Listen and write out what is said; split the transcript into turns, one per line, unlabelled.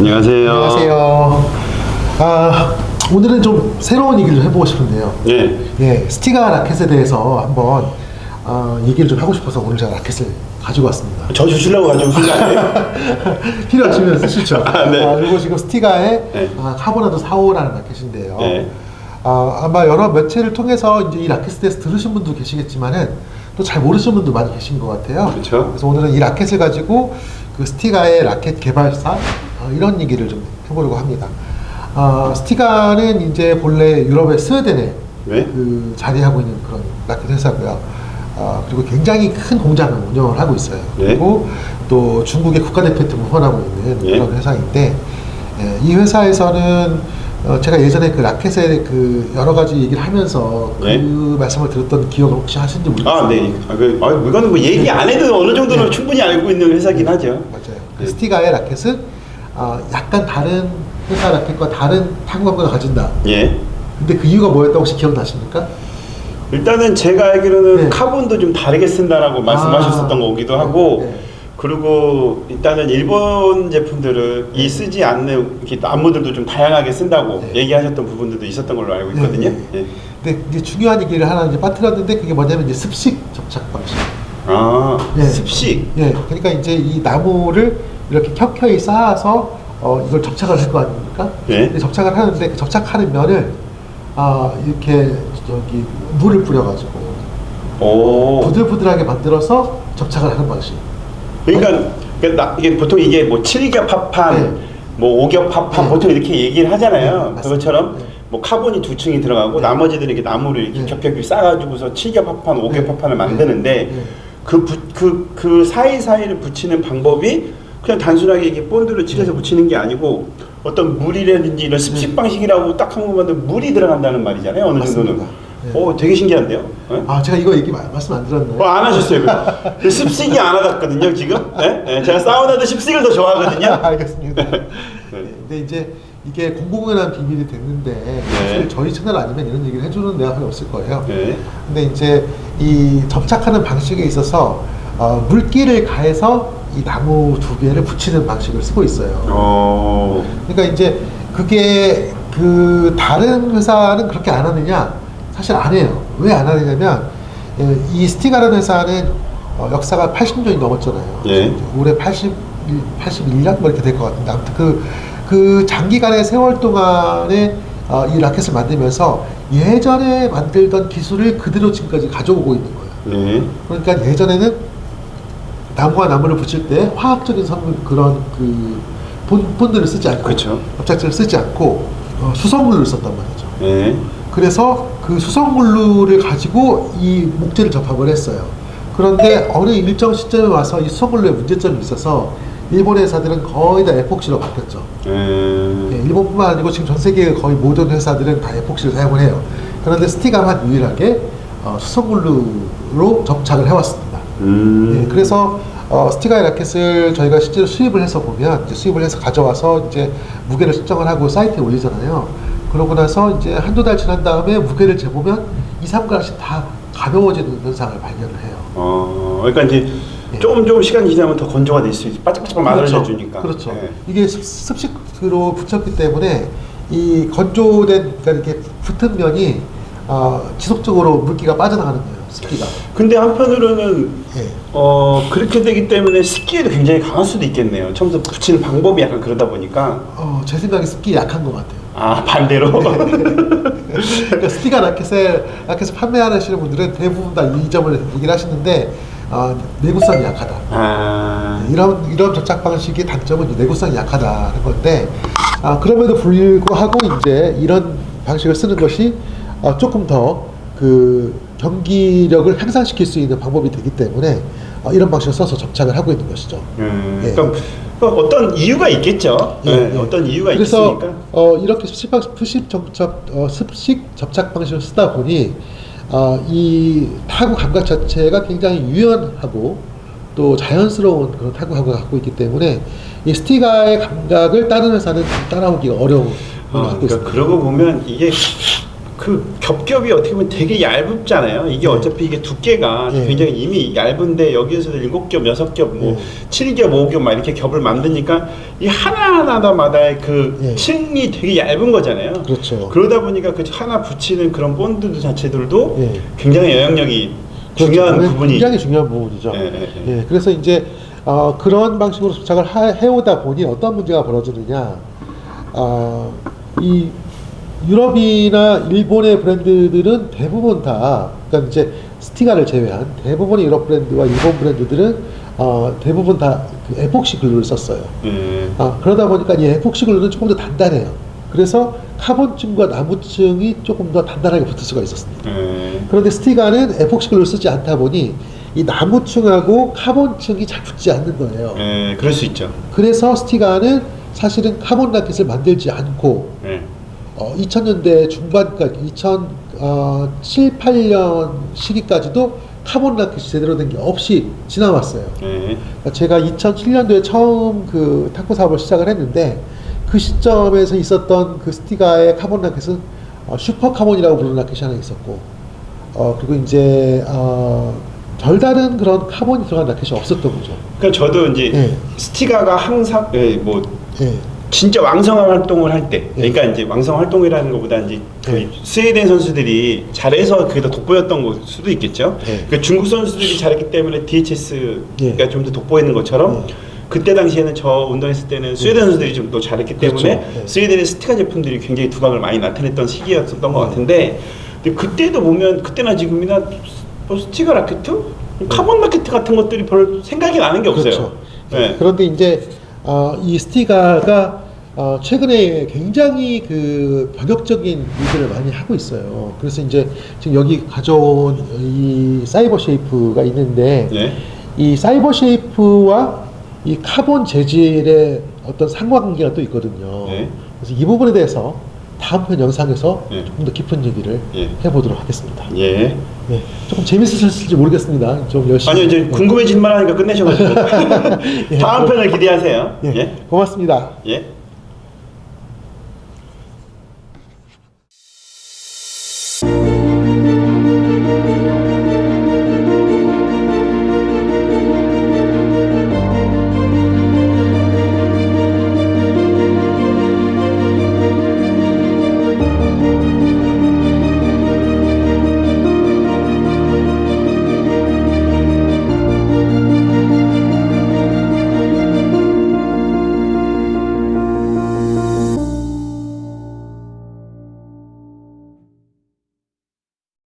안녕하세요.
안녕하세요. 아, 오늘은 좀 새로운 얘기를 좀 해보고 싶은데요.
예.
예, 스티가 라켓에 대해서 한번 어, 얘기를 좀 하고 싶어서 오늘 제가 라켓을 가지고 왔습니다.
저 주시려고 가져오신 거 아니에요?
필요하시면 쓰시죠.
아, 네.
그리고 지금 스티가의
네.
아, 카보나도 4호라는 라켓인데요.
네.
아, 아마 여러 매체를 통해서 이제 이 라켓에 대해서 들으신 분도 계시겠지만은 또 잘 모르시는 분도 많이 계신 것 같아요.
그렇죠.
그래서 오늘은 이 라켓을 가지고 그 스티가의 라켓 개발사 어, 이런 얘기를 좀 해보려고 합니다. 어, 스티가는 이제 본래 유럽의 스웨덴에
네.
그 자리하고 있는 그런 라켓 회사고요. 어, 그리고 굉장히 큰 공장을 운영을 하고 있어요.
네.
그리고 또 중국의 국가대표팀을 후원하고 있는
네.
그런 회사인데 예, 이 회사에서는 어, 제가 예전에 그 라켓의 그 여러 가지 얘기를 하면서 그
네.
말씀을 들었던 기억을 혹시 하신지 모르겠어요.
아, 네. 아, 그, 아, 이거는 뭐 얘기 안 해도 어느 정도는
네.
충분히 알고 있는 회사긴 하죠.
맞아요. 그
네.
스티가의 라켓은 어, 약간 다른 회사 라켓과 다른 타구감각을 가진다.
예.
근데 그 이유가 뭐였다고 혹시 기억나십니까?
일단은 제가 알기로는
네.
카본도 좀 다르게 쓴다라고 말씀하셨었던
아.
거기도 하고
네.
그리고 일단은 일본 제품들을 이 쓰지 않는 이렇게 나무들도 좀 다양하게 쓴다고
네.
얘기하셨던 부분들도 있었던 걸로 알고
네,
있거든요.
네.
예.
근데 이제 중요한 얘기를 하나 이제 빠뜨렸는데 그게 뭐냐면 이제 습식 접착 방식.
아,
예.
습식.
예, 그러니까 이제 이 나무를 이렇게 켜켜이 쌓아서 어, 이걸 접착을 할 거 아닙니까?
네.
접착을 하는데 그 접착하는 면을 아 이렇게 저기 물을 뿌려가지고
오.
부들부들하게 만들어서 접착을 하는 방식.
그러니까, 그러니까 나- 이게 보통 이게 뭐 7겹 합판,
네.
뭐 5겹 합판
네.
보통 이렇게 얘기를 하잖아요.
네, 맞습니다.
그것처럼
네.
뭐 카본이 두 층이 들어가고
네.
나머지들은 이렇게 나무를 이렇게
네.
겹겹이 싸가지고서 7겹 합판, 5겹
네.
합판을
네.
만드는데
네.
그, 부, 그, 그 사이사이를 붙이는 방법이 그냥 단순하게 이게 본드를 칠해서
네.
붙이는 게 아니고 어떤 물이라든지 이런 습식
네.
방식이라고 딱 한 것만 물이 들어간다는 말이잖아요. 어느 정도는.
맞습니다. 네.
오, 되게 신기한데요. 네?
아 제가 이거 얘기 마- 말씀 안 드렸나요?
어, 안 하셨어요. 그- 그 습식이 안 하거든요, 지금. 네? 네, 제가 사우나도 습식을 더 좋아하거든요.
알겠습니다.
네.
네, 근데 이제 이게 공공연한 비밀이 됐는데 사실 저희 채널 아니면 이런 얘기를 해주는 거의 없을 거예요.
네.
근데 이제 이 접착하는 방식에 있어서 어, 물기를 가해서 이 나무 두 개를 붙이는 방식을 쓰고 있어요.
어.
그러니까 이제 그게 그 다른 회사는 그렇게 안 하느냐? 사실 안 해요. 왜 안 하느냐면 예, 이 스티가라는 회사는 어, 역사가 80년이 넘었잖아요.
예.
올해 81, 81년 뭐 이렇게 될 것 같은데 아무튼 그, 그 장기간의 세월 동안에 어, 이 라켓을 만들면서 예전에 만들던 기술을 그대로 지금까지 가져오고 있는 거예요.
네.
그러니까 예전에는 나무와 나무를 붙일 때 화학적인 성분 그런 그 본, 본드를 쓰지 않고
그쵸.
접착제를 쓰지 않고 어, 수성물을 썼단 말이죠.
네.
그래서 그 수성물을 가지고 이 목재를 접합을 했어요. 그런데 어느 일정 시점에 와서 이 수성물로의 문제점이 있어서 일본 회사들은 거의 다 에폭시로 바뀌었죠. 네,
네.
일본뿐만 아니고 지금 전 세계 거의 모든 회사들은 다 에폭시를 사용을 해요. 그런데 스티가만 유일하게 어, 수성물로 접착을 해왔습니다.
음.
예, 그래서 어, 스티가의 라켓을 저희가 실제로 수입을 해서 보면 이제 수입을 해서 가져와서 이제 무게를 측정을 하고 사이트에 올리잖아요. 그러고 나서 이제 한두 달 지난 다음에 무게를 재보면 2, 3g씩 다 가벼워지는 현상을 발견을 해요.
어. 그러니까 이제
예.
조금 조금 시간이 지나면 더 건조가 될 수 있지. 바짝바짝 만들어져 주니까.
그렇죠.
네.
이게 습, 습식으로 붙였기 때문에 이 건조된 그러니까 이렇게 붙은 면이 어, 지속적으로 물기가 빠져나가는 거예요. 습기가.
근데 한편으로는
예.
어 그렇게 되기 때문에 습기에도 굉장히 강할 수도 있겠네요. 처음부터 붙이는 방법이 약간 그러다 보니까
어, 제 생각에 습기 약한 것 같아요.
아 반대로
그러니까 스티가 라켓을 라켓을 판매하시는 분들은 대부분 다 이 점을 얘기를 하시는데 어, 내구성이 약하다.
아
이런 이런 접착 방식의 단점은 이 내구성이 약하다는 건데 아, 그럼에도 불구하고 이제 이런 방식을 쓰는 것이 어, 조금 더 그 경기력을 향상시킬 수 있는 방법이 되기 때문에 어, 이런 방식을 써서 접착을 하고 있는 것이죠.
음,
예.
그러니까 그러니까 어떤 이유가 있겠죠.
예,
네,
예.
어떤 이유가
그래서
있으니까.
어, 이렇게 습식, 접착 어, 습식 접착 방식을 쓰다 보니 어, 이 타구 감각 자체가 굉장히 유연하고 또 자연스러운 그런 타구 감각을 갖고 있기 때문에 이 스티가의 감각을 다른 회사는 따라오기가 어려운 걸
어,
갖고
그러니까
있습니다.
그러고 보면 이게 그 겹겹이 어떻게 보면 되게 얇잖아요. 이게
네.
어차피 이게 두께가
네.
굉장히 이미 얇은데 여기에서도 일곱 겹, 여섯 겹, 뭐
네.
칠 겹, 오겹 막 이렇게 겹을 만드니까 이 하나하나마다의 그
네.
층이 되게 얇은 거잖아요.
그렇죠.
그러다 보니까 그 하나 붙이는 그런 본드 자체들도
네.
굉장히 영향력이
그렇죠.
중요한 부분이
굉장히 중요한 부분이죠.
예, 예, 예.
예, 그래서 이제 어, 그런 방식으로 부착을 하- 해오다 보니 어떤 문제가 벌어지느냐, 아, 이 유럽이나 일본의 브랜드들은 대부분 다, 그러니까 이제 스티가를 제외한 대부분의 유럽 브랜드와 일본 브랜드들은 어, 대부분 다 그 에폭시 글루를 썼어요.
예.
아, 그러다 보니까 이 에폭시 글루는 조금 더 단단해요. 그래서 카본층과 나무층이 조금 더 단단하게 붙을 수가 있었습니다.
예.
그런데 스티가는 에폭시 글루를 쓰지 않다 보니 이 나무층하고 카본층이 잘 붙지 않는 거예요.
예, 그럴 수 있죠.
그래서 스티가는 사실은 카본 라켓을 만들지 않고
예.
어, 2000년대 중반까지 2007, 8년 시기까지도 카본 라켓이 제대로 된 게 없이 지나왔어요.
예.
그러니까 제가 2007년도에 처음 그 탁구 사업을 시작을 했는데 그 시점에서 있었던 그 스티가의 카본 라켓은 어, 슈퍼 카본이라고 부르는 라켓이 하나 있었고 어 그리고 이제 어 별다른 그런 카본이 들어간 라켓이 없었던 거죠.
그러니까 저도 이제
예.
스티가가 항상 예, 뭐
예.
진짜 왕성한 활동을 할 때,
예.
그러니까 이제 왕성 활동이라는 것보다 이제 그
예.
스웨덴 선수들이 잘해서 그게 더 돋보였던 걸 수도 있겠죠.
예.
그 중국 선수들이 잘했기 때문에 DHS가
예.
좀더 돋보이는 것처럼
예.
그때 당시에는 저 운동했을 때는 스웨덴 선수들이 좀 더 잘했기
그렇죠.
때문에
예.
스웨덴의 스티가 제품들이 굉장히 두각을 많이 나타냈던 시기였던 것
예.
같은데 근데 그때도 보면 그때나 지금이나 뭐 스티가 라켓, 카본 라켓 같은 것들이 별 생각이 나는 게 없어요.
그렇죠.
예.
그런데 이제 어, 이 스티가가 어, 최근에 굉장히 그 변혁적인 일들을 많이 하고 있어요. 그래서 이제 지금 여기 가져온 이 사이버 쉐이프가 있는데
예.
이 사이버 쉐이프와 이 카본 재질의 어떤 상관관계가 또 있거든요.
네.
그래서 이 부분에 대해서 다음 편 영상에서
네.
조금 더 깊은 얘기를
예.
해보도록 하겠습니다.
예.
네, 조금 재밌으실지 모르겠습니다. 좀 열심히.
아니요, 이제
네.
궁금해질만 하니까 끝내셔가지고
예,
다음 편을 기대하세요.
예,
예.
고맙습니다.
예.